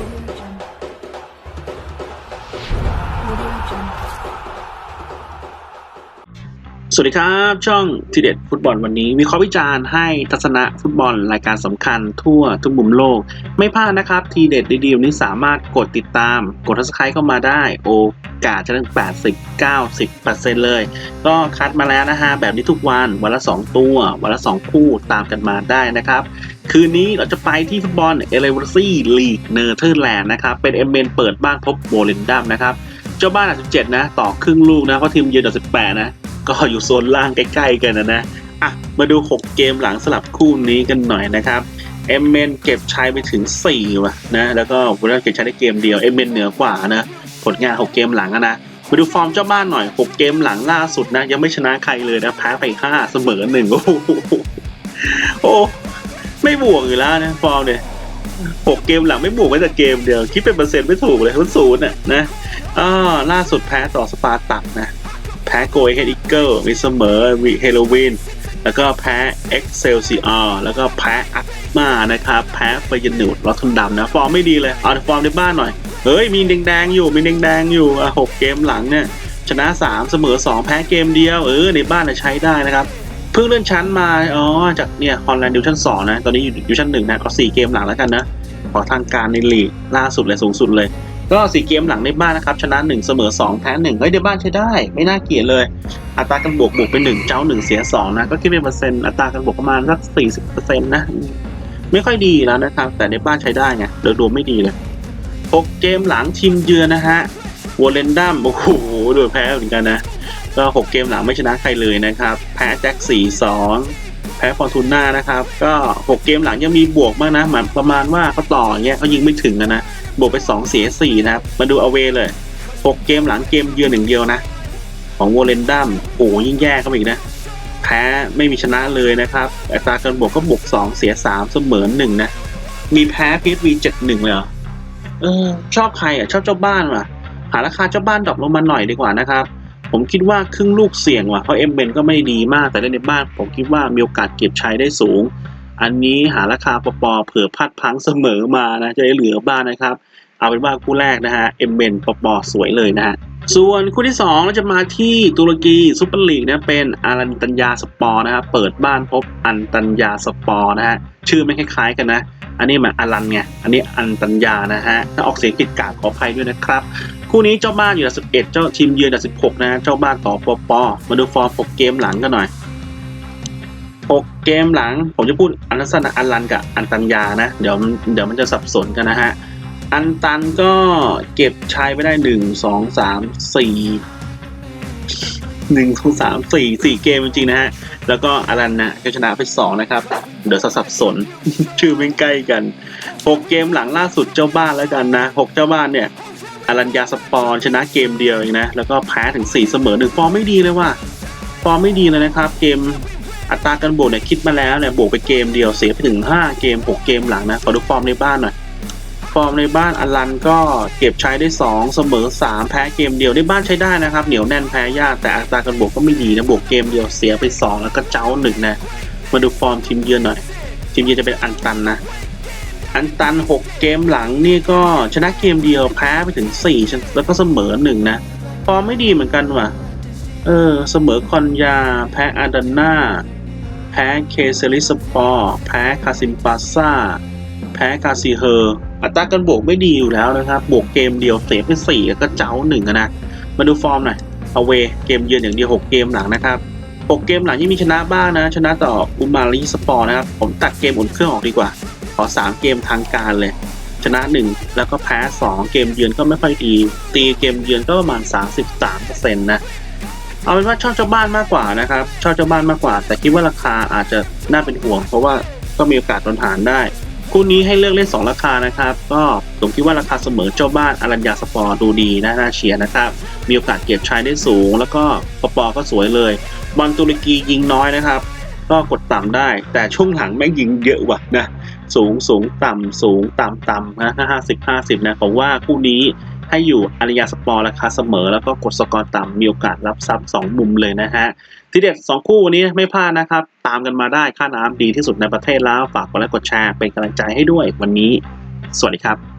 ส วัสดีครับ ช่องทีเด็ดฟุตบอลวันนี้ วิเคราะห์วิจารณ์ให้ทัศนะฟุตบอลรายการสำคัญทั่วทุกมุมโลก ไม่พลาดนะครับ ทีเด็ดดีๆวันนี้สามารถกดติดตาม กดทัศไครเข้ามาได้ โอกาสจะถึง 80 90 เลย ก็คัดมาแล้วนะฮะ แบบนี้ทุกวัน วันละ 2 ตัว วันละ 2 คู่ตามกันมาได้นะครับคืนนี้เราจะไปที่ฟุตบอลเอเลเวอร์ซี่ลีกเนเธอร์แลนด์นะครับ เป็นเอเมนเปิดบ้านพบโบเลนดัมนะครับ เจ้าบ้านอันดับ17 นะ ต่อครึ่งลูกนะ เพราะทีมเยือนอันดับ18 นะ ก็อยู่โซนล่างใกล้ๆกันนะนะอะมาดู 6 เกมหลังสลับคู่นี้กันหน่อยนะครับเอเมนเก็บชัยไปถึง4ว่ะนะแล้วก็บุรีรัมย์เก็บชัยได้เกมเดียวเอเมนเหนือกว่านะผลงาน 6 เกมหลังนะมาดูฟอร์มเจ้าบ้านหน่อย 6 เกมหลังล่าสุดนะ ยังไม่ชนะใครเลยนะแพ้ไป 5 เสมอ1โอ้โหโอ้ไม่บวกอยู่แล้วนะฟอร์มเนี่ย หกเกมหลังไม่บวกแม้แต่เกมเดียวคิดเป็นเปอร์เซ็นต์ไม่ถูกเลยมันศูนย์อะนะอ่าล่าสุดแพ้ต่อสปาร์ตักนะ แพ้โกยเฮดิเกิลมีเสมอมีเฮโลวีนแล้วก็แพ้เอ็กเซลซีอาร์แล้วก็แพ้อัตมานะครับ แพ้ไปยันหนุดลอทอนดัมนะ ฟอร์มไม่ดีเลย เอาฟอร์มในบ้านหน่อย เฮ้ย มีแดงๆอยู่ มีแดงๆอยู่อะหกเกมหลังเนี่ย ชนะ 3 เสมอ 2 แพ้เกมเดียว เออ ในบ้านน่ะใช้ได้นะครับ เพิ่งเลื่อนชั้นมา อ๋อ จากเนี่ยฮอลแลนด์ดิวชั่น2นะ ตอนนี้อยู่ดิวชั่น1นะ ก็4เกมหลังแล้วกันนะ ขอทางการในลีกล่าสุดเลยสูงสุดเลย ก็สี่เกมหลังในบ้านนะครับ ชนะ1เสมอ2แพ้1เฮ้ยในบ้านใช้ได้ ไม่น่าเกลียดเลย อัตราการบวกบวกเป็น1เจ้า1เสีย2นะ ก็คิดเป็นเปอร์เซ็นต์ อัตราการบวกประมาณสัก40เปอร์เซ็นต์นะ ไม่ค่อยดีแล้วนะครับ แต่ในบ้านใช้ได้ไง โดยรวมไม่ดีเลย6เกมหลังทีมเยือนนะฮะวอลเลนดัม โอ้โหโดนแพ้เหมือนกันนะ ก็6เกมหลังไม่ชนะใครเลยนะครับ แพ้แจ็ค4-2แพ้ฟอร์ตูน่านะครับ ก็6เกมหลังยังมีบวกบ้างนะเหมือนประมาณว่าเขาต่ออย่เงี้ยเขายิงไม่ถึงนะนะบวกไป2เสีย4นะครับ มาดูเอาเวเลย6เกมหลังเกมเยือนหนึ่งเดียวนะ ของวอลเลนดัมโอ้ยิ่งแย่เข้าไปอีกนะแพ้ไม่มีชนะเลยนะครับอัตราการบวกก็บวก2เสีย3เสมอ1นะมีแพ้พีทวี7-1เลยเหรอเออชอบใครอะชอบเจ้าบ้านว่ะหาราคาเจ้าบ้านดรอปลงมาหน่อยดีกว่านะครับ ผมคิดว่าครึ่งลูกเสี่ยงว่ะเพราะเอ็มเบนก็ไม่ดีมากแต่เล่นในบ้านผมคิดว่ามีโอกาสเก็บใชัยได้สูง อันนี้หาราคาปอปอเผื่อพลาดพังเสมอมานะจะได้เหลือบ้านนะครับ เอาเป็นว่าคู่แรกนะฮะเอ็มเบนปอปอสวยเลยนะฮะส่วนคู่ที่2เราจะมาที่ตุรกีซุปเปอร์ลีกนะเป็นอารันตัญญาสปอร์นะครับเปิดบ้านพบอันตัญญาสปอร์นะฮะชื่อไม่คล้ายๆกันนะ อันนี้มันอารันไงอันนี้อันตัญญานะฮะถ้าออกเสียงผิดกาบขออภัยด้วยนะครับ คู่นี้เจ้าบ้านอยู่อันดับ11 เจ้าทีมเยือนอันดับ16 นะ เจ้าบ้านต่อปอปอมาดูฟอร์ม 6 เกมหลังกันหน่อย 6 เกมหลัง ผมจะพูดอันสันๆอันรันกับอันตัญญานะ เดี๋ยวเดี๋ยวมันจะสับสนกันนะฮะ อันตันก็เก็บชัยไปได้ 1 2 3 4 1 2 3 4 4 เกมจริงๆนะฮะ แล้วก็อารันนะก็ชนะไป 2 นะครับ เดี๋ยวสับสน ชื่อไม่ใกล้กัน 6 เกมหลังล่าสุดเจ้าบ้านแล้วกันนะ 6 เจ้าบ้านเนี่ย อารัญญาสปอร์ชนะเกมเดียวเองนะ แล้วก็แพ้ถึง 4 เสมอหนึ่งฟอร์มไม่ดีเลยว่ะฟอร์มไม่ดีเลยนะครับ เกมอัตราการบวกเนี่ยคิดมาแล้วเนี่ยบวกไปเกมเดียวเสียไปถึง 5 เกม 6 เกมหลังนะขอดูฟอร์มในบ้านหน่อยฟอร์มในบ้านอลันก็เก็บใช้ได้ 2 เสมอ 3 แพ้เกมเดียวในบ้านใช้ได้นะครับ เหนียวแน่นแพ้ยากแต่อัตราการบวกก็ไม่ดีนะบวกเกมเดียวเสียไป 2 แล้วก็เจ้าหนึ่งนะมาดูฟอร์มทีมเยือนหน่อยทีมเยือนจะเป็นอันตันนะ อันตัน 6 เกมหลังนี่ก็ชนะเกมเดียวแพ้ไปถึง 4 แล้วก็เสมอหนึ่งนะฟอร์มไม่ดีเหมือนกันว่ะ เออ เสมอคอนยา แพ้อาดน่าแพ้เคเซลิสปอร์แพ้คาซิมปาซ่าแพ้คาซิเฮอร์ อัตราการบวกไม่ดีอยู่แล้วนะครับ บวกเกมเดียวเสียไป4แล้วก็เจ้าหนึ่งนะ มาดูฟอร์มหน่อยเอาเวเกมเยือนอย่างเดียว 6 เกมหลังนะครับ 6 เกมหลังยังมีชนะบ้างนะ ชนะต่ออุมาลีสปอร์นะครับ ผมตัดเกมอุ่นเครื่องออกดีกว่า ขอ3เกมทางการเลย ชนะ1แล้วก็แพ้2เกมเยือนก็ไม่ค่อยดีตีเกมเยือนก็ประมาณ 33%นะเอาเป็นว่าชอบเจ้าบ้านมากกว่านะครับชอบเจ้าบ้านมากกว่า แต่คิดว่าราคาอาจจะน่าเป็นห่วง เพราะว่าก็มีโอกาสโดนหารได้ คู่นี้ให้เลือกเล่น2ราคานะครับ ก็ผมคิดว่าราคาเสมอเจ้าบ้านอารัญญาสปอร์ดูดีนะน่าเชียร์นะครับ มีโอกาสเก็บชายได้สูง แล้วก็ปปอก็สวยเลยบอลตุรกียิงน้อยนะครับ ก็กดต่ำได้ แต่ช่วงหลังแม่งยิงเยอะว่ะนะ สูงสูงต่ำสูงต่ำต่ำนะห้าสิบห้าสิบนะผมว่าคู่นี้ให้อยู่อาริยาสปอร์ราคาเสมอ แล้วก็กดสกอร์ต่ำมีโอกาสรับซับสองมุมเลยนะฮะทีเด็ดสองคู่วันนี้ไม่พลาดนะครับ ตามกันมาได้ค่าน้ำดีที่สุดในประเทศแล้ว ฝากกดไลค์กดแชร์เป็นกำลังใจให้ด้วยวันนี้ สวัสดีครับ